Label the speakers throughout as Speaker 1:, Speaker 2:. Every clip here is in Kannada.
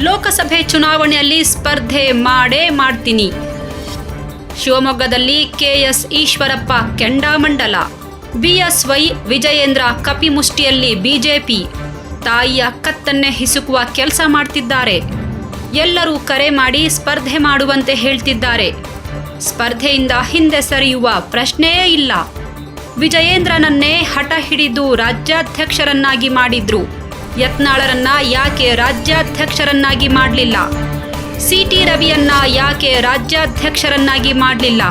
Speaker 1: ಲೋಕಸಭೆ ಚುನಾವಣೆಯಲ್ಲಿ ಸ್ಪರ್ಧೆ ಮಾಡೇ ಮಾಡ್ತೀನಿ. ಶಿವಮೊಗ್ಗದಲ್ಲಿ ಕೆಎಸ್ ಈಶ್ವರಪ್ಪ ಕೆಂಡಾಮಂಡಲ. ಬಿಎಸ್ವೈ ವಿಜಯೇಂದ್ರ ಕಪಿಮುಷ್ಟಿಯಲ್ಲಿ ಬಿಜೆಪಿ. ತಾಯಿಯ ಕತ್ತನ್ನೇ ಹಿಸುಕುವ ಕೆಲಸ ಮಾಡ್ತಿದ್ದಾರೆ. ಎಲ್ಲರೂ ಕರೆ ಮಾಡಿ ಸ್ಪರ್ಧೆ ಮಾಡುವಂತೆ ಹೇಳ್ತಿದ್ದಾರೆ. ಸ್ಪರ್ಧೆಯಿಂದ ಹಿಂದೆ ಸರಿಯುವ ಪ್ರಶ್ನೆಯೇ ಇಲ್ಲ. ವಿಜಯೇಂದ್ರನನ್ನೇ ಹಠ ಹಿಡಿದು ರಾಜ್ಯಾಧ್ಯಕ್ಷರನ್ನಾಗಿ ಮಾಡಿದ್ರು. ಯತ್ನಾಳರನ್ನ ಯಾಕೆ ರಾಜ್ಯಾಧ್ಯಕ್ಷರನ್ನಾಗಿ ಮಾಡಲಿಲ್ಲ? ಸಿಟಿ ರವಿಯನ್ನ ಯಾಕೆ ರಾಜ್ಯಾಧ್ಯಕ್ಷರನ್ನಾಗಿ ಮಾಡಲಿಲ್ಲ?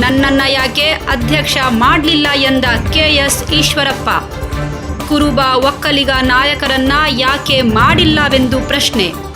Speaker 1: ನನ್ನನ್ನ ಯಾಕೆ ಅಧ್ಯಕ್ಷ ಮಾಡಲಿಲ್ಲ ಎಂದ ಕೆಎಸ್ ಈಶ್ವರಪ್ಪ? ಕುರುಬ ಒಕ್ಕಲಿಗ ನಾಯಕರನ್ನ ಯಾಕೆ ಮಾಡಿಲ್ಲವೆಂದು ಪ್ರಶ್ನೆ.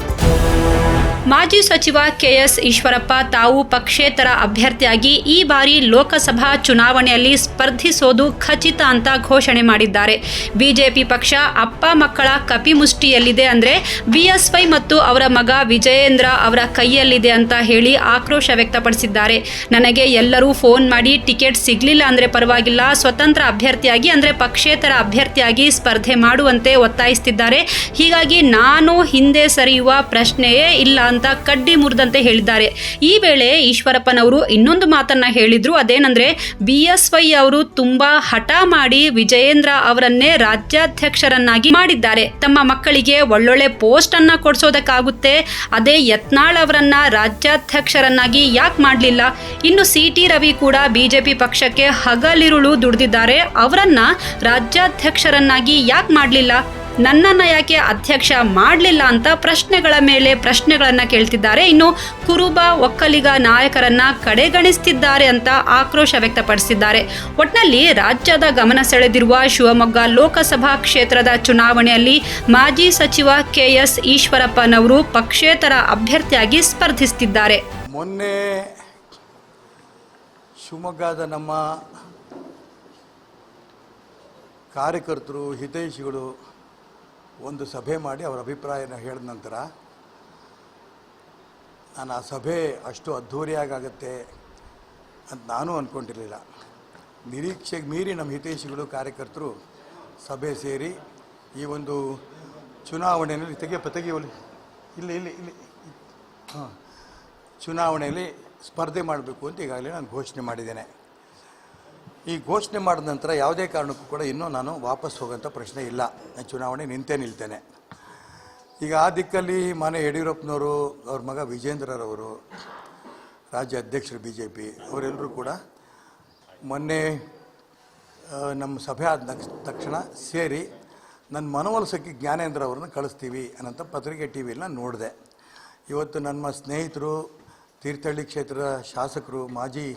Speaker 1: ಮಾಜಿ ಸಚಿವ ಕೆಎಸ್ ಈಶ್ವರಪ್ಪ ತಾವು ಪಕ್ಷೇತರ ಅಭ್ಯರ್ಥಿಯಾಗಿ ಈ ಬಾರಿ ಲೋಕಸಭಾ ಚುನಾವಣೆಯಲ್ಲಿ ಸ್ಪರ್ಧಿಸೋದು ಖಚಿತ ಅಂತ ಘೋಷಣೆ ಮಾಡಿದ್ದಾರೆ. ಬಿಜೆಪಿ ಪಕ್ಷ ಅಪ್ಪ ಮಕ್ಕಳ ಕಪಿಮುಷ್ಟಿಯಲ್ಲಿದೆ ಅಂದ್ರೆ ಬಿಎಸ್ವೈ ಮತ್ತು ಅವರ ಮಗ ವಿಜಯೇಂದ್ರ ಅವರ ಕೈಯಲ್ಲಿದೆ ಅಂತ ಹೇಳಿ ಆಕ್ರೋಶ ವ್ಯಕ್ತಪಡಿಸಿದ್ದಾರೆ. ನನಗೆ ಎಲ್ಲರೂ ಫೋನ್ ಮಾಡಿ ಟಿಕೆಟ್ ಸಿಗಲಿಲ್ಲ ಅಂದ್ರೆ ಪರವಾಗಿಲ್ಲ, ಸ್ವತಂತ್ರ ಅಭ್ಯರ್ಥಿಯಾಗಿ ಅಂದ್ರೆ ಪಕ್ಷೇತರ ಅಭ್ಯರ್ಥಿಯಾಗಿ ಸ್ಪರ್ಧೆ ಮಾಡುವಂತೆ ಒತ್ತಾಯಿಸುತ್ತಿದ್ದಾರೆ ಹೀಗಾಗಿ ನಾನು ಹಿಂದೆ ಸರಿಯುವ ಪ್ರಶ್ನೆಯೇ ಇಲ್ಲ ಅಂತ ಕಡ್ಡಿ ಮುರಿದಂತೆ ಹೇಳಿದ್ದಾರೆ. ಈ ವೇಳೆ ಈಶ್ವರಪ್ಪನವರು ಇನ್ನೊಂದು ಮಾತನ್ನ ಹೇಳಿದ್ರು. ಅದೇನಂದ್ರೆ, ಬಿ ಎಸ್ ವೈ ಅವರು ತುಂಬಾ ಹಠ ಮಾಡಿ ವಿಜಯೇಂದ್ರ ಅವರನ್ನೇ ರಾಜ್ಯಾಧ್ಯಕ್ಷರನ್ನಾಗಿ ಮಾಡಿದ್ದಾರೆ. ತಮ್ಮ ಮಕ್ಕಳಿಗೆ ಒಳ್ಳೊಳ್ಳೆ ಪೋಸ್ಟ್ ಅನ್ನ ಕೊಡಿಸೋದಕ್ಕಾಗುತ್ತೆ. ಅದೇ ಯತ್ನಾಳ್ ಅವರನ್ನ ರಾಜ್ಯಾಧ್ಯಕ್ಷರನ್ನಾಗಿ ಯಾಕೆ ಮಾಡಲಿಲ್ಲ? ಇನ್ನು ಸಿ ಟಿ ರವಿ ಕೂಡ ಬಿಜೆಪಿ ಪಕ್ಷಕ್ಕೆ ಹಗಲಿರುಳು ದುಡಿದಿದ್ದಾರೆ. ಅವರನ್ನ ರಾಜ್ಯಾಧ್ಯಕ್ಷರನ್ನಾಗಿ ಯಾಕೆ ಮಾಡಲಿಲ್ಲ? ನನ್ನನ್ನ ಯಾಕೆ ಅಧ್ಯಕ್ಷ ಮಾಡಲಿಲ್ಲ ಅಂತ ಪ್ರಶ್ನೆಗಳ ಮೇಲೆ ಪ್ರಶ್ನೆಗಳನ್ನು ಕೇಳ್ತಿದ್ದಾರೆ. ಇನ್ನು ಕುರುಬ ಒಕ್ಕಲಿಗ ನಾಯಕರನ್ನ ಕಡೆಗಣಿಸ್ತಿದ್ದಾರೆ ಅಂತ ಆಕ್ರೋಶ ವ್ಯಕ್ತಪಡಿಸಿದ್ದಾರೆ. ಒಟ್ನಲ್ಲಿ ರಾಜ್ಯದ ಗಮನ ಸೆಳೆದಿರುವ ಶಿವಮೊಗ್ಗ ಲೋಕಸಭಾ ಕ್ಷೇತ್ರದ ಚುನಾವಣೆಯಲ್ಲಿ ಮಾಜಿ ಸಚಿವ ಕೆಎಸ್ ಈಶ್ವರಪ್ಪನವರು ಪಕ್ಷೇತರ ಅಭ್ಯರ್ಥಿಯಾಗಿ ಸ್ಪರ್ಧಿಸುತ್ತಿದ್ದಾರೆ
Speaker 2: ಮೊನ್ನೆ ಶಿವಮೊಗ್ಗದ ನಮ್ಮ ಕಾರ್ಯಕರ್ತರು, ಹಿತೈಷಿಗಳು ಒಂದು ಸಭೆ ಮಾಡಿ ಅವರ ಅಭಿಪ್ರಾಯನ ಹೇಳಿದ ನಂತರ, ನಾನು ಆ ಸಭೆ ಅಷ್ಟು ಅದ್ಧೂರಿಯಾಗತ್ತೆ ಅಂತ ನಾನು ಅಂದ್ಕೊಂಡಿರಲಿಲ್ಲ ನಿರೀಕ್ಷೆಗೆ ಮೀರಿ ನಮ್ಮ ಹಿತೈಷಿಗಳು ಕಾರ್ಯಕರ್ತರು ಸಭೆ ಸೇರಿ ಈ ಒಂದು ಚುನಾವಣೆಯಲ್ಲಿ ತೆಗೆ ಪತಗೆ ಇಲ್ಲಿ ಇಲ್ಲಿ ಇಲ್ಲಿ, ಹಾಂ, ಚುನಾವಣೆಯಲ್ಲಿ ಸ್ಪರ್ಧೆ ಮಾಡಬೇಕು ಅಂತ ಈಗಾಗಲೇ ನಾನು ಘೋಷಣೆ ಮಾಡಿದ್ದೇನೆ. ಈ ಘೋಷಣೆ ಮಾಡಿದ ನಂತರ ಯಾವುದೇ ಕಾರಣಕ್ಕೂ ಕೂಡ ಇನ್ನೂ ನಾನು ವಾಪಸ್ ಹೋಗೋಂಥ ಪ್ರಶ್ನೆ ಇಲ್ಲ. ಚುನಾವಣೆ ನಿಂತೇ ನಿಲ್ತೇನೆ. ಈಗ ಆ ದಿಕ್ಕಲ್ಲಿ ಮಾನ್ಯ ಯಡಿಯೂರಪ್ಪನವರು, ಅವ್ರ ಮಗ ವಿಜೇಂದ್ರರವರು, ರಾಜ್ಯ ಅಧ್ಯಕ್ಷರು ಬಿ ಜೆ ಪಿ ಅವರೆಲ್ಲರೂ ಕೂಡ ಮೊನ್ನೆ ನಮ್ಮ ಸಭೆ ಆದ ತಕ್ಷಣ ಸೇರಿ ನನ್ನ ಮನವೊಲಿಸೋಕ್ಕೆ ಜ್ಞಾನೇಂದ್ರ ಅವ್ರನ್ನ ಕಳಿಸ್ತೀವಿ ಅನ್ನೋಂಥ ಪತ್ರಿಕೆ ಟಿ ವಿಯಲ್ಲಿ ನೋಡಿದೆ. ಇವತ್ತು ನಮ್ಮ ಸ್ನೇಹಿತರು, ತೀರ್ಥಹಳ್ಳಿ ಕ್ಷೇತ್ರದ ಶಾಸಕರು, ಮಾಜಿ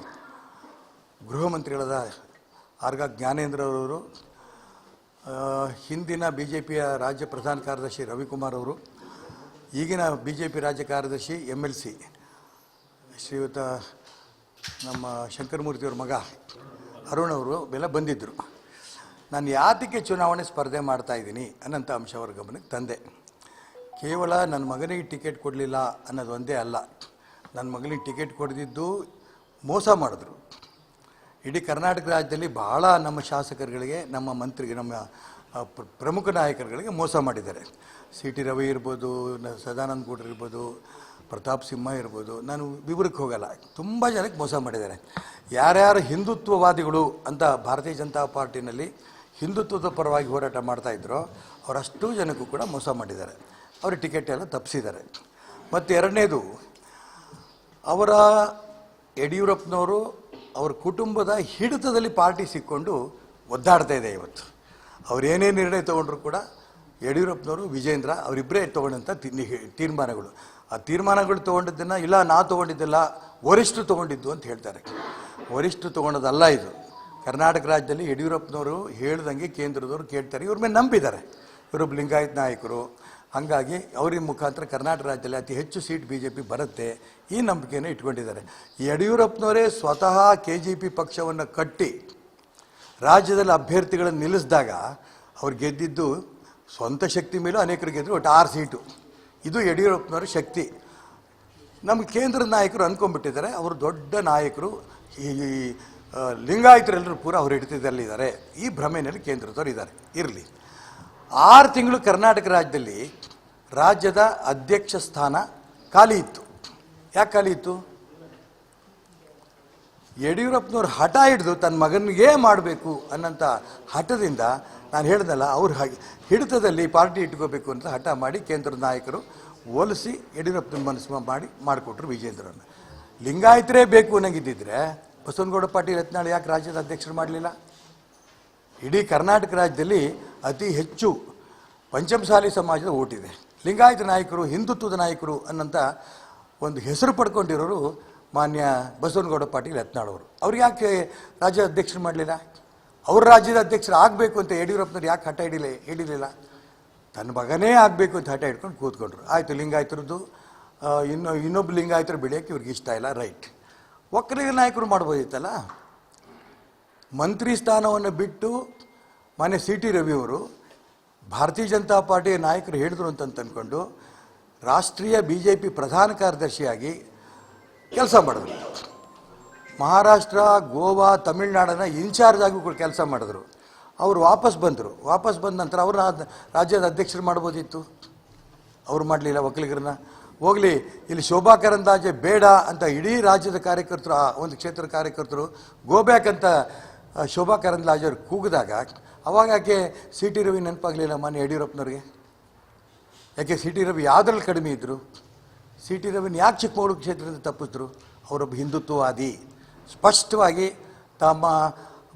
Speaker 2: ಗೃಹ ಮಂತ್ರಿಗಳಾದ ಆರ್ಗ ಜ್ಞಾನೇಂದ್ರ ಅವರು ಹಿಂದಿನ ಬಿ ಜೆ ಪಿಯ ರಾಜ್ಯ ಪ್ರಧಾನ ಕಾರ್ಯದರ್ಶಿ ರವಿಕುಮಾರ್ ಅವರು, ಈಗಿನ ಬಿ ಜೆ ಪಿ ರಾಜ್ಯ ಕಾರ್ಯದರ್ಶಿ ಎಂ ಎಲ್ ಸಿ ಶ್ರೀಯುತ ನಮ್ಮ ಶಂಕರಮೂರ್ತಿಯವ್ರ ಮಗ ಅರುಣ್ ಅವರು ಎಲ್ಲ ಬಂದಿದ್ದರು ನಾನು ಯಾತಕ್ಕೆ ಚುನಾವಣೆ ಸ್ಪರ್ಧೆ ಮಾಡ್ತಾಯಿದ್ದೀನಿ ಅನ್ನೋಂಥ ಅಂಶ ಅವರ ಗಮನಕ್ಕೆ ತಂದೆ. ಕೇವಲ ನನ್ನ ಮಗನಿಗೆ ಟಿಕೆಟ್ ಕೊಡಲಿಲ್ಲ ಅನ್ನೋದು ಒಂದೇ ಅಲ್ಲ. ನನ್ನ ಮಗನಿಗೆ ಟಿಕೆಟ್ ಕೊಡದಿದ್ದು ಮೋಸ ಮಾಡಿದ್ರು. ಇಡೀ ಕರ್ನಾಟಕ ರಾಜ್ಯದಲ್ಲಿ ಭಾಳ ನಮ್ಮ ಶಾಸಕರುಗಳಿಗೆ, ನಮ್ಮ ಮಂತ್ರಿಗೆ, ನಮ್ಮ ಪ್ರ- ಪ್ರಮುಖ ನಾಯಕರುಗಳಿಗೆ ಮೋಸ ಮಾಡಿದ್ದಾರೆ. ಸಿ ಟಿ ರವಿ ಇರ್ಬೋದು ಸದಾನಂದ ಗೌಡ್ರು ಇರ್ಬೋದು, ಪ್ರತಾಪ್ ಸಿಂಹ ಇರ್ಬೋದು, ನಾನು ವಿವರಕ್ಕೆ ಹೋಗಲ್ಲ. ತುಂಬ ಜನಕ್ಕೆ ಮೋಸ ಮಾಡಿದ್ದಾರೆ. ಯಾರ್ಯಾರು ಹಿಂದುತ್ವವಾದಿಗಳು ಅಂತ ಭಾರತೀಯ ಜನತಾ ಪಾರ್ಟಿನಲ್ಲಿ ಹಿಂದುತ್ವದ ಪರವಾಗಿ ಹೋರಾಟ ಮಾಡ್ತಾಯಿದ್ರೋ ಅವರಷ್ಟು ಜನಕ್ಕೂ ಕೂಡ ಮೋಸ ಮಾಡಿದ್ದಾರೆ. ಅವರ ಟಿಕೆಟ್ ಎಲ್ಲ ತಪ್ಪಿಸಿದ್ದಾರೆ ಮತ್ತು ಎರಡನೇದು, ಅವರ ಯಡಿಯೂರಪ್ಪನವರು ಅವ್ರ ಕುಟುಂಬದ ಹಿಡಿತದಲ್ಲಿ ಪಾರ್ಟಿ ಸಿಕ್ಕೊಂಡು ಒದ್ದಾಡ್ತಾ ಇದೆ ಇವತ್ತು. ಅವ್ರು ಏನೇ ನಿರ್ಣಯ ತೊಗೊಂಡ್ರು ಕೂಡ ಯಡಿಯೂರಪ್ಪನವರು, ವಿಜೇಂದ್ರ ಅವರಿಬ್ಬರೇ ತೊಗೊಂಡಂಥ ತೀರ್ಮಾನಗಳು. ಆ ತೀರ್ಮಾನಗಳು ತೊಗೊಂಡಿದ್ದನ್ನು, ಇಲ್ಲ ನಾ ತೊಗೊಂಡಿದ್ದಿಲ್ಲ ವರಿಷ್ಠರು ತೊಗೊಂಡಿದ್ದು ಅಂತ ಹೇಳ್ತಾರೆ. ವರಿಷ್ಠರು ತೊಗೊಂಡದಲ್ಲ ಇದು. ಕರ್ನಾಟಕ ರಾಜ್ಯದಲ್ಲಿ ಯಡಿಯೂರಪ್ಪನವರು ಹೇಳ್ದಂಗೆ ಕೇಂದ್ರದವರು ಕೇಳ್ತಾರೆ. ಇವ್ರ ಮೇಲೆ ನಂಬಿದ್ದಾರೆ. ಇವರು ಲಿಂಗಾಯತ್ ನಾಯಕರು ಹಾಗಾಗಿ ಅವ್ರಿಗೆ ಮುಖಾಂತರ ಕರ್ನಾಟಕ ರಾಜ್ಯದಲ್ಲಿ ಅತಿ ಹೆಚ್ಚು ಸೀಟ್ ಬಿ ಜೆ ಪಿ ಬರುತ್ತೆ ಈ ನಂಬಿಕೆಯನ್ನು ಇಟ್ಕೊಂಡಿದ್ದಾರೆ. ಯಡಿಯೂರಪ್ಪನವರೇ ಸ್ವತಃ ಕೆ ಜಿ ಪಿ ಪಕ್ಷವನ್ನು ಕಟ್ಟಿ ರಾಜ್ಯದಲ್ಲಿ ಅಭ್ಯರ್ಥಿಗಳನ್ನು ನಿಲ್ಲಿಸಿದಾಗ ಅವ್ರು ಗೆದ್ದಿದ್ದು ಸ್ವಂತ ಶಕ್ತಿ ಮೇಲೂ ಅನೇಕರು ಗೆದ್ದರು, ಒಟ್ಟು ಆರು ಸೀಟು. ಇದು ಯಡಿಯೂರಪ್ಪನವರ ಶಕ್ತಿ. ನಮ್ಮ ಕೇಂದ್ರದ ನಾಯಕರು ಅಂದ್ಕೊಂಡ್ಬಿಟ್ಟಿದ್ದಾರೆ ಅವರು ದೊಡ್ಡ ನಾಯಕರು, ಈ ಲಿಂಗಾಯತರೆಲ್ಲರೂ ಪೂರ ಅವ್ರ ಹಿಡಿತದಲ್ಲಿದ್ದಾರೆ ಈ ಭ್ರಮೆಯಲ್ಲಿ ಕೇಂದ್ರದವ್ರು ಇದ್ದಾರೆ. ಇರಲಿ. ಆರು ತಿಂಗಳು ಕರ್ನಾಟಕ ರಾಜ್ಯದಲ್ಲಿ ರಾಜ್ಯದ ಅಧ್ಯಕ್ಷ ಸ್ಥಾನ ಖಾಲಿ ಇತ್ತು. ಯಾಕೆ ಖಾಲಿ ಇತ್ತು? ಯಡಿಯೂರಪ್ಪನವ್ರು ಹಠ ಹಿಡಿದು ತನ್ನ ಮಗನಿಗೆ ಮಾಡಬೇಕು ಅನ್ನೋಂಥ ಹಠದಿಂದ ನಾನು ಹೇಳ್ದಲ್ಲ, ಅವ್ರು ಹಾಗೆ ಹಿಡಿತದಲ್ಲಿ ಪಾರ್ಟಿ ಇಟ್ಕೋಬೇಕು ಅಂತ ಹಠ ಮಾಡಿ ಕೇಂದ್ರದ ನಾಯಕರು ಹೋಲಿಸಿ ಯಡಿಯೂರಪ್ಪನ ಮನಸ್ಸು ಮಾಡಿ, ಮಾಡಿಕೊಟ್ರು ವಿಜೇಂದ್ರನ ಲಿಂಗಾಯತರೇ ಬೇಕು ಅನ್ನಂಗಿದ್ದಿದ್ರೆ ಬಸವನಗೌಡ ಪಾಟೀಲ್ ಯತ್ನಾಳ್ ಯಾಕೆ ರಾಜ್ಯದ ಅಧ್ಯಕ್ಷರು ಮಾಡಲಿಲ್ಲ? ಇಡೀ ಕರ್ನಾಟಕ ರಾಜ್ಯದಲ್ಲಿ ಅತಿ ಹೆಚ್ಚು ಪಂಚಮಸಾಲಿ ಸಮಾಜದ ಓಟಿದೆ. ಲಿಂಗಾಯತ ನಾಯಕರು, ಹಿಂದುತ್ವದ ನಾಯಕರು ಅನ್ನಂಥ ಒಂದು ಹೆಸರು ಪಡ್ಕೊಂಡಿರೋರು ಮಾನ್ಯ ಬಸವನಗೌಡ ಪಾಟೀಲ್ ಯತ್ನಾಳವರು. ಅವ್ರು ಯಾಕೆ ರಾಜ್ಯ ಅಧ್ಯಕ್ಷರು ಮಾಡಲಿಲ್ಲ? ಅವ್ರ ರಾಜ್ಯದ ಅಧ್ಯಕ್ಷರು ಆಗಬೇಕು ಅಂತ ಯಡಿಯೂರಪ್ಪನವ್ರು ಯಾಕೆ ಹಠ ಹಿಡಿಲಿ, ಹಿಡಿಲಿಲ್ಲ? ತನ್ನ ಮಗನೇ ಆಗಬೇಕು ಅಂತ ಹಠ ಹಿಡ್ಕೊಂಡು ಕೂತ್ಕೊಂಡ್ರು. ಆಯಿತು, ಲಿಂಗಾಯತರದ್ದು ಇನ್ನೊ ಇನ್ನು, ಇನ್ನೊಬ್ಬ ಲಿಂಗಾಯತರು ಬೆಳೆಯೋಕ್ಕೆ ಇವ್ರಿಗೆ ಇಷ್ಟ ಇಲ್ಲ, ರೈಟ್. ಒಕ್ಕಲಿಗ ನಾಯಕರು ಮಾಡ್ಬೋದಿತ್ತಲ್ಲ? ಮಂತ್ರಿ ಸ್ಥಾನವನ್ನು ಬಿಟ್ಟು ಮಾನ್ಯ ಸಿ ಟಿ ರವಿಯವರು ಭಾರತೀಯ ಜನತಾ ಪಾರ್ಟಿಯ ನಾಯಕರು ಹೇಳಿದ್ರು ಅಂತ ಅಂದ್ಕೊಂಡು ರಾಷ್ಟ್ರೀಯ ಬಿ ಜೆ ಪಿ ಪ್ರಧಾನ ಕಾರ್ಯದರ್ಶಿಯಾಗಿ ಕೆಲಸ ಮಾಡಿದ್ರು. ಮಹಾರಾಷ್ಟ್ರ, ಗೋವಾ, ತಮಿಳ್ನಾಡನ್ನ ಇನ್ಚಾರ್ಜ್ ಆಗಿ ಕೆಲಸ ಮಾಡಿದ್ರು. ಅವರು ವಾಪಸ್ ಬಂದರು. ವಾಪಸ್ ಬಂದ ನಂತರ ಅವ್ರನ್ನ ರಾಜ್ಯದ ಅಧ್ಯಕ್ಷರು ಮಾಡ್ಬೋದಿತ್ತು. ಅವ್ರು ಮಾಡಲಿಲ್ಲ ಒಕ್ಕಲಿಗರನ್ನ ಹೋಗಲಿ, ಇಲ್ಲಿ ಶೋಭಾ ಕರಂದಾಜೆ ಬೇಡ ಅಂತ ಇಡೀ ರಾಜ್ಯದ ಕಾರ್ಯಕರ್ತರು, ಆ ಒಂದು ಕ್ಷೇತ್ರದ ಕಾರ್ಯಕರ್ತರು ಗೋಬ್ಯಾಕ್ ಅಂತ ಶೋಭಾ ಕರಂದ್ಲಾಜೆ ಅವ್ರು ಕೂಗಿದಾಗ ಅವಾಗ ಯಾಕೆ ಸಿ ಟಿ ರವಿ ನೆನಪಾಗಲಿಲ್ಲ ಮಾನ್ಯ ಯಡಿಯೂರಪ್ಪನವ್ರಿಗೆ? ಯಾಕೆ ಸಿ ಟಿ ರವಿ ಯಾವುದ್ರಲ್ಲಿ ಕಡಿಮೆ ಇದ್ದರು ಸಿ ಟಿ ರವಿನ ಯಾಕೆ ಚಿಕ್ಕಮಗಳೂರು ಕ್ಷೇತ್ರದಿಂದ ತಪ್ಪಿಸಿದ್ರು ಅವರೊಬ್ಬ ಹಿಂದುತ್ವವಾದಿ. ಸ್ಪಷ್ಟವಾಗಿ ತಮ್ಮ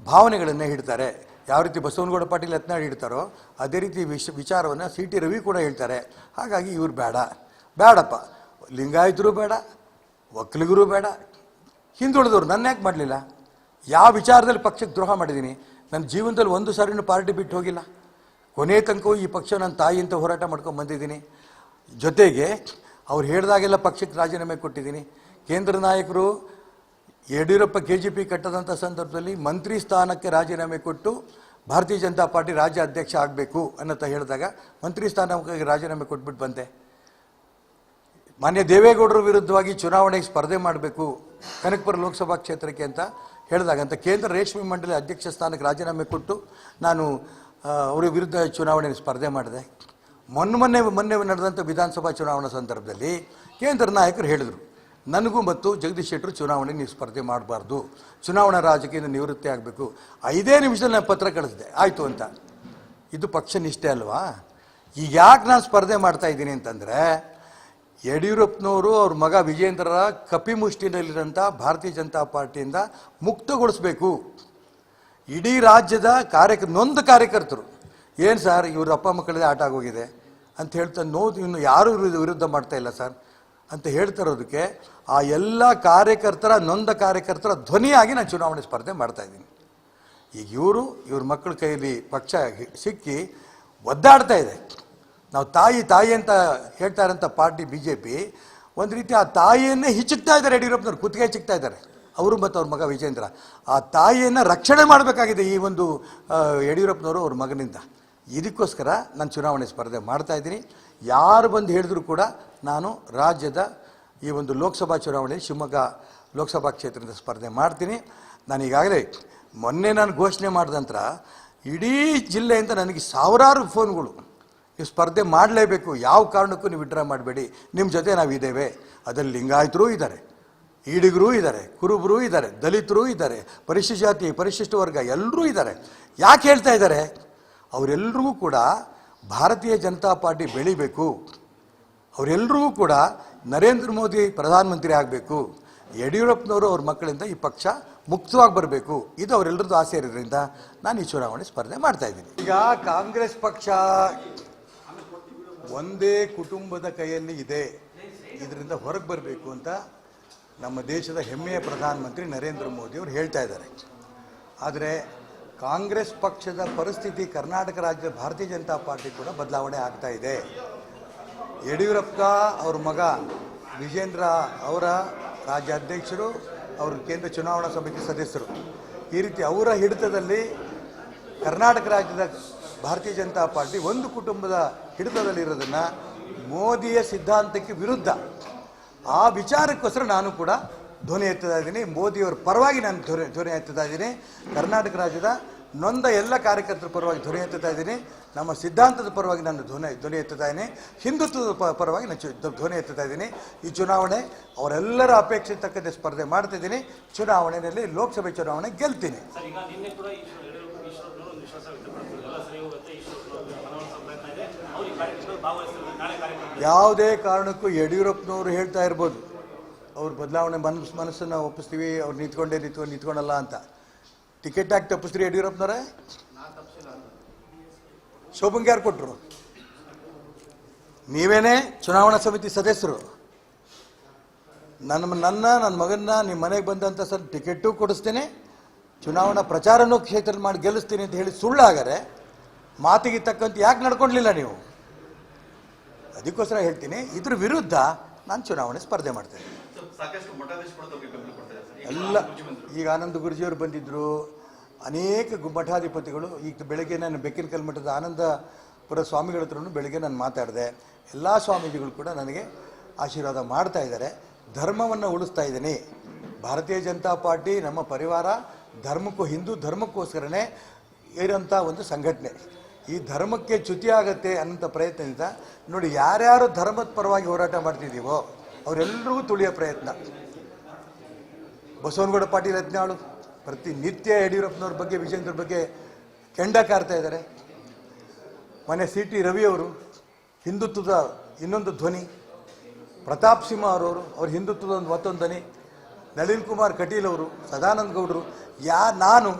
Speaker 2: ಭಾವನೆಗಳನ್ನು ಹಿಡ್ತಾರೆ ಯಾವ ರೀತಿ ಬಸವನಗೌಡ ಪಾಟೀಲ್ ಯತ್ನಾಳ್ ಹಿಡ್ತಾರೋ ಅದೇ ರೀತಿ ವಿಶ್ ವಿಚಾರವನ್ನು ಸಿ ಟಿ ರವಿ ಕೂಡ ಹೇಳ್ತಾರೆ. ಹಾಗಾಗಿ ಇವ್ರು ಬೇಡ. ಬೇಡಪ್ಪ. ಲಿಂಗಾಯತರು ಬೇಡ ಒಕ್ಕಲಿಗರು ಬೇಡ. ಹಿಂದುಳಿದವರು ನನ್ನ ಯಾಕೆ ಮಾಡಲಿಲ್ಲ? ಯಾವ ವಿಚಾರದಲ್ಲಿ ಪಕ್ಷಕ್ಕೆ ದ್ರೋಹ ಮಾಡಿದ್ದೀನಿ? ನನ್ನ ಜೀವನದಲ್ಲಿ ಒಂದು ಸಾರಿನೂ ಪಾರ್ಟಿ ಬಿಟ್ಟು ಹೋಗಿಲ್ಲ. ಕೊನೆ ತನಕವೂ ಈ ಪಕ್ಷ ನನ್ನ ತಾಯಿ ಅಂತ ಹೋರಾಟ ಮಾಡ್ಕೊಂಡು ಬಂದಿದ್ದೀನಿ. ಜೊತೆಗೆ ಅವ್ರು ಹೇಳಿದಾಗೆಲ್ಲ ಪಕ್ಷಕ್ಕೆ ರಾಜೀನಾಮೆ ಕೊಟ್ಟಿದ್ದೀನಿ. ಕೇಂದ್ರ ನಾಯಕರು ಯಡಿಯೂರಪ್ಪ ಕೆ ಜಿ ಪಿ ಕಟ್ಟದಂಥ ಸಂದರ್ಭದಲ್ಲಿ ಮಂತ್ರಿ ಸ್ಥಾನಕ್ಕೆ ರಾಜೀನಾಮೆ ಕೊಟ್ಟು ಭಾರತೀಯ ಜನತಾ ಪಾರ್ಟಿ ರಾಜ್ಯ ಅಧ್ಯಕ್ಷ ಆಗಬೇಕು ಅನ್ನೋತ ಹೇಳಿದಾಗ ಮಂತ್ರಿ ಸ್ಥಾನಕ್ಕೆ ರಾಜೀನಾಮೆ ಕೊಟ್ಬಿಟ್ಟು ಬಂದೆ. ಮಾನ್ಯ ದೇವೇಗೌಡರ ವಿರುದ್ಧವಾಗಿ ಚುನಾವಣೆಗೆ ಸ್ಪರ್ಧೆ ಮಾಡಬೇಕು ಕನಕಪುರ ಲೋಕಸಭಾ ಕ್ಷೇತ್ರಕ್ಕೆ ಅಂತ ಹೇಳಿದಾಗ ಅಂತ ಕೇಂದ್ರ ರೇಷ್ಮೆ ಮಂಡಳಿ ಅಧ್ಯಕ್ಷ ಸ್ಥಾನಕ್ಕೆ ರಾಜೀನಾಮೆ ಕೊಟ್ಟು ನಾನು ಅವರ ವಿರುದ್ಧ ಚುನಾವಣೆಗೆ ಸ್ಪರ್ಧೆ ಮಾಡಿದೆ. ಮೊನ್ನೆ ಮೊನ್ನೆ ಮೊನ್ನೆ ನಡೆದಂಥ ವಿಧಾನಸಭಾ ಚುನಾವಣಾ ಸಂದರ್ಭದಲ್ಲಿ ಕೇಂದ್ರ ನಾಯಕರು ಹೇಳಿದರು, ನನಗೂ ಮತ್ತು ಜಗದೀಶ್ ಶೆಟ್ಟರು ಚುನಾವಣೆ ನೀವು ಸ್ಪರ್ಧೆ ಮಾಡಬಾರ್ದು. ಚುನಾವಣಾ ರಾಜಕೀಯದ ನಿವೃತ್ತಿ ಆಗಬೇಕು. ಐದೇ ನಿಮಿಷದಲ್ಲಿ ನಾನು ಪತ್ರ ಕಳಿಸಿದೆ. ಆಯಿತು ಅಂತ. ಇದು ಪಕ್ಷ ನಿಷ್ಠೆ ಅಲ್ವಾ? ಈಗ ಯಾಕೆ ನಾನು ಸ್ಪರ್ಧೆ ಮಾಡ್ತಾ ಇದ್ದೀನಿ ಅಂತಂದರೆ ಯಡಿಯೂರಪ್ಪನವರು ಅವ್ರ ಮಗ ವಿಜೇಂದ್ರರ ಕಪಿಮುಷ್ಟಿನಲ್ಲಿರೋಂಥ ಭಾರತೀಯ ಜನತಾ ಪಾರ್ಟಿಯಿಂದ ಮುಕ್ತಗೊಳಿಸ್ಬೇಕು. ಇಡೀ ರಾಜ್ಯದ ಕಾರ್ಯಕ, ನೊಂದ ಕಾರ್ಯಕರ್ತರು, ಏನು ಸರ್ ಇವ್ರ ಅಪ್ಪ ಮಕ್ಕಳದೇ ಆಟ ಆಗೋಗಿದೆ ಅಂತ ಹೇಳ್ತಾ ನೋಡಿ ಇನ್ನು ಯಾರೂ ವಿರುದ್ಧ ಮಾಡ್ತಾ ಇಲ್ಲ ಸರ್ ಅಂತ ಹೇಳ್ತಿರೋದಕ್ಕೆ ಆ ಎಲ್ಲ ಕಾರ್ಯಕರ್ತರ, ನೊಂದ ಕಾರ್ಯಕರ್ತರ ಧ್ವನಿಯಾಗಿ ನಾನು ಚುನಾವಣೆ ಸ್ಪರ್ಧೆ ಮಾಡ್ತಾ ಇದ್ದೀನಿ. ಈಗ ಇವರು, ಇವ್ರ ಮಕ್ಕಳ ಕೈಯಲ್ಲಿ ಪಕ್ಷ ಸಿಕ್ಕಿ ಒದ್ದಾಡ್ತಾ ಇದೆ. ನಾವು ತಾಯಿ ತಾಯಿ ಅಂತ ಹೇಳ್ತಾ ಇರೋಂಥ ಪಾರ್ಟಿ ಬಿ ಜೆ ಪಿ ಒಂದು ರೀತಿ ಆ ತಾಯಿಯನ್ನೇ ಹಿಚ್ಚುತ್ತಾ ಇದ್ದಾರೆ ಯಡಿಯೂರಪ್ಪನವ್ರು, ಕುತ್ತಿಗೆ ಚಿಕ್ತಾ ಇದ್ದಾರೆ. ಅವರು ಮತ್ತು ಅವ್ರ ಮಗ ವಿಜೇಂದ್ರ. ಆ ತಾಯಿಯನ್ನು ರಕ್ಷಣೆ ಮಾಡಬೇಕಾಗಿದೆ ಈ ಒಂದು ಯಡಿಯೂರಪ್ಪನವರು ಅವ್ರ ಮಗನಿಂದ. ಇದಕ್ಕೋಸ್ಕರ ನಾನು ಚುನಾವಣೆ ಸ್ಪರ್ಧೆ ಮಾಡ್ತಾ ಇದ್ದೀನಿ. ಯಾರು ಬಂದು ಹೇಳಿದ್ರು ಕೂಡ ನಾನು ರಾಜ್ಯದ ಈ ಒಂದು ಲೋಕಸಭಾ ಚುನಾವಣೆ, ಶಿವಮೊಗ್ಗ ಲೋಕಸಭಾ ಕ್ಷೇತ್ರದಿಂದ ಸ್ಪರ್ಧೆ ಮಾಡ್ತೀನಿ. ನಾನು ಈಗಾಗಲೇ ಮೊನ್ನೆ ನಾನು ಘೋಷಣೆ ಮಾಡಿದ ನಂತರ ಇಡೀ ಜಿಲ್ಲೆಯಿಂದ ನನಗೆ ಸಾವಿರಾರು ಫೋನ್ಗಳು. ನೀವು ಸ್ಪರ್ಧೆ ಮಾಡಲೇಬೇಕು. ಯಾವ ಕಾರಣಕ್ಕೂ ನೀವು ವಿಡ್ರಾ ಮಾಡಬೇಡಿ. ನಿಮ್ಮ ಜೊತೆ ನಾವಿದ್ದೇವೆ ಅದರಲ್ಲಿ ಲಿಂಗಾಯತರೂ ಇದ್ದಾರೆ. ಈಡಿಗರೂ ಇದ್ದಾರೆ. ಕುರುಬರೂ ಇದ್ದಾರೆ. ದಲಿತರೂ ಇದ್ದಾರೆ. ಪರಿಶಿಷ್ಟ ಜಾತಿ, ಪರಿಶಿಷ್ಟ ವರ್ಗ ಎಲ್ಲರೂ ಇದ್ದಾರೆ. ಯಾಕೆ ಹೇಳ್ತಾ ಇದ್ದಾರೆ? ಅವರೆಲ್ಲರಿಗೂ ಕೂಡ ಭಾರತೀಯ ಜನತಾ ಪಾರ್ಟಿ ಬೆಳಿಬೇಕು. ಅವರೆಲ್ಲರಿಗೂ ಕೂಡ ನರೇಂದ್ರ ಮೋದಿ ಪ್ರಧಾನಮಂತ್ರಿ ಆಗಬೇಕು. ಯಡಿಯೂರಪ್ಪನವರು ಅವ್ರ ಮಕ್ಕಳಿಂದ ಈ ಪಕ್ಷ ಮುಕ್ತವಾಗಿ ಬರಬೇಕು. ಇದು ಅವರೆಲ್ಲರದ್ದು ಆಸೆ ಇರೋದ್ರಿಂದ ನಾನು ಈ ಚುನಾವಣೆ ಸ್ಪರ್ಧೆ ಮಾಡ್ತಾ ಇದ್ದೀನಿ. ಈಗ ಕಾಂಗ್ರೆಸ್ ಪಕ್ಷ ಒಂದೇ ಕುಟುಂಬದ ಕೈಯಲ್ಲಿ ಇದೆ. ಇದರಿಂದ ಹೊರಗೆ ಬರಬೇಕು ಅಂತ ನಮ್ಮ ದೇಶದ ಹೆಮ್ಮೆಯ ಪ್ರಧಾನಮಂತ್ರಿ ನರೇಂದ್ರ ಮೋದಿ ಅವರು ಹೇಳ್ತಾ ಇದ್ದಾರೆ. ಆದರೆ ಕಾಂಗ್ರೆಸ್ ಪಕ್ಷದ ಪರಿಸ್ಥಿತಿ ಕರ್ನಾಟಕ ರಾಜ್ಯದ ಭಾರತೀಯ ಜನತಾ ಪಾರ್ಟಿ ಕೂಡ ಬದಲಾವಣೆ ಆಗ್ತಾ ಇದೆ. ಯಡಿಯೂರಪ್ಪ ಅವ್ರ ಮಗ ವಿಜೇಂದ್ರ ಅವರ ರಾಜ್ಯಾಧ್ಯಕ್ಷರು, ಅವರು ಕೇಂದ್ರ ಚುನಾವಣಾ ಸಮಿತಿ ಸದಸ್ಯರು. ಈ ರೀತಿ ಅವರ ಹಿಡಿತದಲ್ಲಿ ಕರ್ನಾಟಕ ರಾಜ್ಯದ ಭಾರತೀಯ ಜನತಾ ಪಾರ್ಟಿ ಒಂದು ಕುಟುಂಬದ ಹಿಡಿತದಲ್ಲಿರೋದನ್ನು ಮೋದಿಯ ಸಿದ್ಧಾಂತಕ್ಕೆ ವಿರುದ್ಧ. ಆ ವಿಚಾರಕ್ಕೋಸ್ಕರ ನಾನು ಕೂಡ ಧ್ವನಿ ಎತ್ತುತ್ತಾ ಇದ್ದೀನಿ. ಮೋದಿಯವರ ಪರವಾಗಿ ನಾನು ಧ್ವನಿ ಧ್ವನಿ ಎತ್ತುತ್ತಾ ಇದ್ದೀನಿ. ಕರ್ನಾಟಕ ರಾಜ್ಯದ ನೊಂದ ಎಲ್ಲ ಕಾರ್ಯಕರ್ತರ ಪರವಾಗಿ ಧ್ವನಿ ಎತ್ತುತ್ತಾ ಇದ್ದೀನಿ. ನಮ್ಮ ಸಿದ್ಧಾಂತದ ಪರವಾಗಿ ನಾನು ಧ್ವನಿ ಧ್ವನಿ ಎತ್ತುತ್ತಾ ಇದ್ದೀನಿ. ಹಿಂದುತ್ವದ ಪರವಾಗಿ ನಾನು ಧ್ವನಿ ಎತ್ತುತ್ತಾ ಇದ್ದೀನಿ. ಈ ಚುನಾವಣೆ ಅವರೆಲ್ಲರ ಅಪೇಕ್ಷೆ ತಕ್ಕಂತೆ ಸ್ಪರ್ಧೆ ಮಾಡ್ತಿದ್ದೀನಿ ಚುನಾವಣೆಯಲ್ಲಿ ಲೋಕಸಭೆ ಚುನಾವಣೆ ಗೆಲ್ತೀನಿ. ಯಾವುದೇ ಕಾರಣಕ್ಕೂ ಯಡಿಯೂರಪ್ಪನವರು ಹೇಳ್ತಾ ಇರ್ಬೋದು, ಅವ್ರು ಬದಲಾವಣೆ ಮನಸ್ಸು ಮನಸ್ಸನ್ನು ಒಪ್ಪಿಸ್ತೀವಿ, ಅವ್ರು ನಿಂತ್ಕೊಂಡೇ ನಿಂತ್ಕೊಂಡು ನಿಂತ್ಕೊಂಡಲ್ಲ ಅಂತ. ಟಿಕೆಟ್ ಹಾಕಿ ತಪ್ಪಿಸ್ತೀರಿ ಯಡಿಯೂರಪ್ಪನವರೇ? ಶೋಭಂಗೆ ಯಾರು ಕೊಟ್ಟರು ನೀವೇನೇ ಚುನಾವಣಾ ಸಮಿತಿ ಸದಸ್ಯರು ನನ್ನ ನನ್ನ ನನ್ನ ಮಗನ್ನ ನಿಮ್ಮ ಮನೆಗೆ ಬಂದಂಥ ಸರ್, ಟಿಕೆಟು ಕೊಡಿಸ್ತೇನೆ. ಚುನಾವಣಾ ಪ್ರಚಾರನೂ ಕ್ಷೇತ್ರ ಮಾಡಿ ಗೆಲ್ಲಿಸ್ತೀನಿ ಅಂತ ಹೇಳಿ ಸುಳ್ಳಾಗರೆ, ಮಾತಿಗೆ ತಕ್ಕಂತೆ ಯಾಕೆ ನಡ್ಕೊಳ್ಲಿಲ್ಲ ನೀವು? ಅದಕ್ಕೋಸ್ಕರ ಹೇಳ್ತೀನಿ, ಇದ್ರ ವಿರುದ್ಧ ನಾನು ಚುನಾವಣೆ ಸ್ಪರ್ಧೆ ಮಾಡ್ತೇನೆ. ಎಲ್ಲ, ಈಗ ಆನಂದ ಗುರುಜಿಯವರು ಬಂದಿದ್ದರು ಅನೇಕ ಮಠಾಧಿಪತಿಗಳು ಈಗ ಬೆಳಗ್ಗೆ ನಾನು ಬೆಕ್ಕಿನಕಲ್ ಮಠದ ಆನಂದಪುರ ಸ್ವಾಮಿಗಳ ಹತ್ರನೂ ಬೆಳಗ್ಗೆ ನಾನು ಮಾತಾಡಿದೆ. ಎಲ್ಲ ಸ್ವಾಮೀಜಿಗಳು ಕೂಡ ನನಗೆ ಆಶೀರ್ವಾದ ಮಾಡ್ತಾ ಇದ್ದಾರೆ, ಧರ್ಮವನ್ನು ಉಳಿಸ್ತಾ ಇದ್ದೀನಿ. ಭಾರತೀಯ ಜನತಾ ಪಾರ್ಟಿ, ನಮ್ಮ ಪರಿವಾರ ಧರ್ಮಕ್ಕೂ ಹಿಂದೂ ಧರ್ಮಕ್ಕೋಸ್ಕರನೇ ಇರೋಂಥ ಒಂದು ಸಂಘಟನೆ. ಈ ಧರ್ಮಕ್ಕೆ ಚ್ಯುತಿ ಆಗತ್ತೆ ಅನ್ನೋಂಥ ಪ್ರಯತ್ನದಿಂದ ನೋಡಿ ಯಾರ್ಯಾರು ಧರ್ಮದ ಪರವಾಗಿ ಹೋರಾಟ ಮಾಡ್ತಿದ್ದೀವೋ ಅವರೆಲ್ಲರಿಗೂ ತುಳಿಯೋ ಪ್ರಯತ್ನ. ಬಸವನಗೌಡ ಪಾಟೀಲ್ ಪ್ರತಿ ಪ್ರತಿನಿತ್ಯ ಯಡಿಯೂರಪ್ಪನವ್ರ ಬಗ್ಗೆ ವಿಜೇಂದ್ರ ಬಗ್ಗೆ ಕೆಂಡ ಕಾರ್ತಾ ಇದ್ದಾರೆ. ಮನೆ ಸಿ ಟಿ ರವಿಯವರು ಹಿಂದುತ್ವದ ಇನ್ನೊಂದು ಧ್ವನಿ, ಪ್ರತಾಪ್ ಸಿಂಹ ಅವರವರು, ಅವ್ರ ಹಿಂದುತ್ವದ ಒಂದು ಮತ್ತೊಂದು ಧ್ವನಿ ನಳಿನ್ ಕುಮಾರ್ ಕಟೀಲ್ ಅವರು ಸದಾನಂದ ಗೌಡರು ಯಾ ನಾನು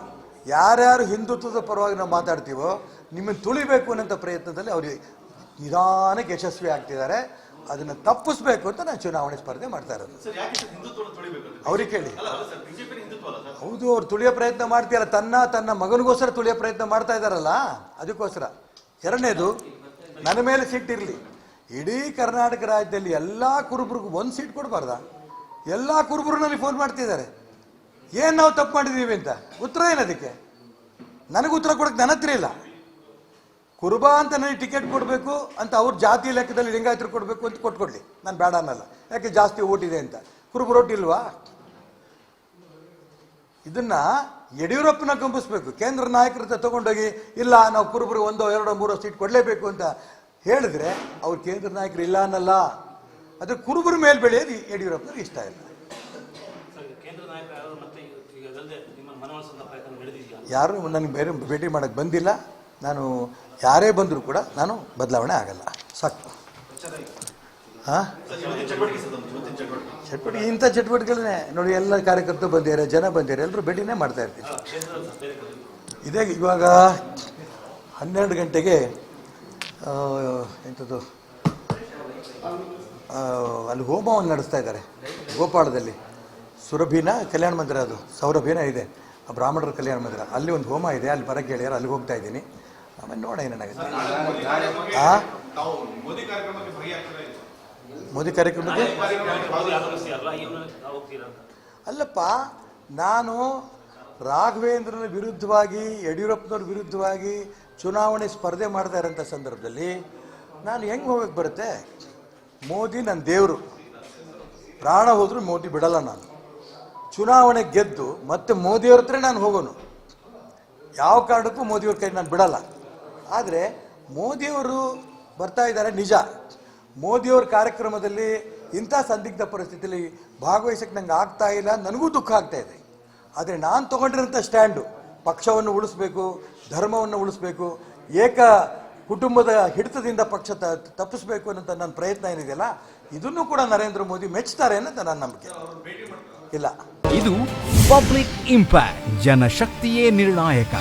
Speaker 2: ಯಾರ್ಯಾರು ಹಿಂದುತ್ವದ ಪರವಾಗಿ ನಾವು ಮಾತಾಡ್ತೀವೋ ನಿಮ್ಮನ್ನು ತುಳಿಬೇಕು ಅನ್ನೋಂಥ ಪ್ರಯತ್ನದಲ್ಲಿ ಅವರು ನಿಧಾನಕ್ಕೆ ಯಶಸ್ವಿ ಆಗ್ತಿದ್ದಾರೆ. ಅದನ್ನು ತಪ್ಪಿಸ್ಬೇಕು ಅಂತ ನಾನು ಚುನಾವಣೆ ಸ್ಪರ್ಧೆ ಮಾಡ್ತಾ ಇರೋದು? ಅವ್ರಿಗೆ ಕೇಳಿ. ಹೌದು ಅವ್ರು ತುಳಿಯೋ ಪ್ರಯತ್ನ ಮಾಡ್ತೀರ ತನ್ನ ತನ್ನ ಮಗನಿಗೋಸ್ಕರ ತುಳಿಯೋ ಪ್ರಯತ್ನ ಮಾಡ್ತಾ ಇದ್ದಾರಲ್ಲ ಅದಕ್ಕೋಸ್ಕರ. ಎರಡನೇದು ನನ್ನ ಮೇಲೆ ಸಿಟ್ಟಿರಲಿ ಇಡೀ ಕರ್ನಾಟಕ ರಾಜ್ಯದಲ್ಲಿ ಎಲ್ಲ ಕುರುಬರಿಗೂ ಒಂದು ಸೀಟ್ ಕೊಡಬಾರ್ದ? ಎಲ್ಲ ಕುರುಬರು ನನಗೆ ಫೋನ್ ಮಾಡ್ತಿದ್ದಾರೆ. ಏನು ನಾವು ತಪ್ಪು ಮಾಡಿದ್ದೀವಿ ಅಂತ? ಉತ್ತರ ಏನು ಅದಕ್ಕೆ? ನನಗೆ ಉತ್ತರ ಕೊಡಕ್ಕೆ ನನ್ನ ಹತ್ರ ಇಲ್ಲ. ಕುರುಬ ಅಂತ ನನಗೆ ಟಿಕೆಟ್ ಕೊಡಬೇಕು ಅಂತ ಅವ್ರ ಜಾತಿ ಲೆಕ್ಕದಲ್ಲಿ ಲಿಂಗಾಯತರು ಕೊಡಬೇಕು ಅಂತ ಕೊಟ್ಕೊಡ್ಲಿ. ನಾನು ಬೇಡ ಅನ್ನಲ್ಲ. ಯಾಕೆ ಜಾಸ್ತಿ ಓಟಿದೆ ಅಂತ? ಕುರುಬರು ಇಲ್ವಾ? ಇದನ್ನ ಯಡಿಯೂರಪ್ಪನ ಕಂಬಿಸ್ಬೇಕು ಕೇಂದ್ರ ನಾಯಕರ ತಗೊಂಡೋಗಿ, ಇಲ್ಲ, ನಾವು ಕುರುಬರು ಒಂದೋ, ಎರಡೋ, ಮೂರೋ ಸೀಟ್ ಕೊಡಲೇಬೇಕು ಅಂತ ಹೇಳಿದ್ರೆ ಅವ್ರು ಕೇಂದ್ರ ನಾಯಕರು ಇಲ್ಲ ಅನ್ನಲ್ಲ. ಅದು ಕುರುಬರ ಮೇಲೆ ಬೆಳೆಯೋದು ಯಡಿಯೂರಪ್ಪನಿಗೆ ಇಷ್ಟ ಇಲ್ಲ.
Speaker 3: ಯಾರು
Speaker 2: ನನಗೆ ಬೇರೆ ಭೇಟಿ ಮಾಡೋಕ್ಕೆ ಬಂದಿಲ್ಲ. ನಾನು ಯಾರೇ ಬಂದರೂ ಕೂಡ ನಾನು ಬದಲಾವಣೆ ಆಗಲ್ಲ. ಸಾಕು. ಹಾಂ?
Speaker 4: ಚಟುವಟಿಕೆ
Speaker 2: ಇಂಥ ಚಟುವಟಿಕೆಗಳನ್ನೇ ನೋಡಿ ಎಲ್ಲ ಕಾರ್ಯಕರ್ತರು ಬಂದಿದ್ದಾರೆ ಜನ ಬಂದಿದ್ದಾರೆ ಎಲ್ಲರೂ ಭೇಟಿನೇ ಮಾಡ್ತಾ ಇರ್ತೀವಿ. ಇದೇ ಇವಾಗ ಹನ್ನೆರಡು ಗಂಟೆಗೆ ಎಂಥದ್ದು? ಅಲ್ಲಿ ಹೋಮವನ್ನು ನಡೆಸ್ತಾ ಇದ್ದಾರೆ, ಗೋಪಾಳದಲ್ಲಿ. ಸುರಭಿನ ಕಲ್ಯಾಣ ಮಂದಿರ ಅದು, ಸೌರಭಿನ ಇದೆ ಬ್ರಾಹ್ಮಣರ ಕಲ್ಯಾಣ ಮಂದಿರ. ಅಲ್ಲಿ ಒಂದು ಹೋಮ ಇದೆ, ಅಲ್ಲಿ ಬರಕ್ಕೆ ಹೇಳ್ಯಾರ ಅಲ್ಲಿಗೆ ಹೋಗ್ತಾ ಇದ್ದೀನಿ. ಆಮೇಲೆ ನೋಡ ಏನೇನಾಗುತ್ತೆ.
Speaker 4: ತಾವು ಮೋದಿ ಕಾರ್ಯಕ್ರಮಕ್ಕೆ?
Speaker 2: ಅಲ್ಲಪ್ಪ, ನಾನು ರಾಘವೇಂದ್ರನ ವಿರುದ್ಧವಾಗಿ, ಯಡಿಯೂರಪ್ಪನವ್ರ ವಿರುದ್ಧವಾಗಿ ಚುನಾವಣೆ ಸ್ಪರ್ಧೆ ಮಾಡ್ತಾ ಇರೋಂಥ ಸಂದರ್ಭದಲ್ಲಿ ನಾನು ಹೆಂಗೆ ಹೋಗಕ್ಕೆ ಬರುತ್ತೆ? ಮೋದಿ ನನ್ನ ದೇವರು. ಪ್ರಾಣ ಹೋದರೂ ಮೋದಿ ಬಿಡಲ್ಲ ನಾನು. ಚುನಾವಣೆ ಗೆದ್ದು ಮತ್ತೆ ಮೋದಿಯವ್ರ ಹತ್ರ ನಾನು ಹೋಗೋನು. ಯಾವ ಕಾರಣಕ್ಕೂ ಮೋದಿಯವ್ರ ಕೈ ನಾನು ಬಿಡಲ್ಲ. ಆದರೆ ಮೋದಿಯವರು ಬರ್ತಾ ಇದ್ದಾರೆ ನಿಜ. ಮೋದಿಯವ್ರ ಕಾರ್ಯಕ್ರಮದಲ್ಲಿ ಇಂಥ ಸಂದಿಗ್ಧ ಪರಿಸ್ಥಿತಿಯಲ್ಲಿ ಭಾಗವಹಿಸಕ್ಕೆ ನಂಗೆ ಆಗ್ತಾ ಇಲ್ಲ, ನನಗೂ ದುಃಖ ಆಗ್ತಾ ಇದೆ. ಆದರೆ ನಾನು ತಗೊಂಡಿರೋಂಥ ಸ್ಟ್ಯಾಂಡು, ಪಕ್ಷವನ್ನು ಉಳಿಸ್ಬೇಕು, ಧರ್ಮವನ್ನು ಉಳಿಸ್ಬೇಕು, ಏಕ ಕುಟುಂಬದ ಹಿಡಿತದಿಂದ ಪಕ್ಷ ತಪ್ಪಿಸ್ಬೇಕು ಅನ್ನೋಂಥ ನನ್ನ ಪ್ರಯತ್ನ ಏನಿದೆಯಲ್ಲ, ಇದನ್ನು ಕೂಡ ನರೇಂದ್ರ ಮೋದಿ ಮೆಚ್ಚುತ್ತಾರೆ ಅನ್ನೋದು ನನ್ನ ನಂಬಿಕೆ. ಇಲ್ಲ.
Speaker 5: ಇದು ಪಬ್ಲಿಕ್ ಇಂಪ್ಯಾಕ್ಟ್, ಜನಶಕ್ತಿಯೇ ನಿರ್ಣಾಯಕ.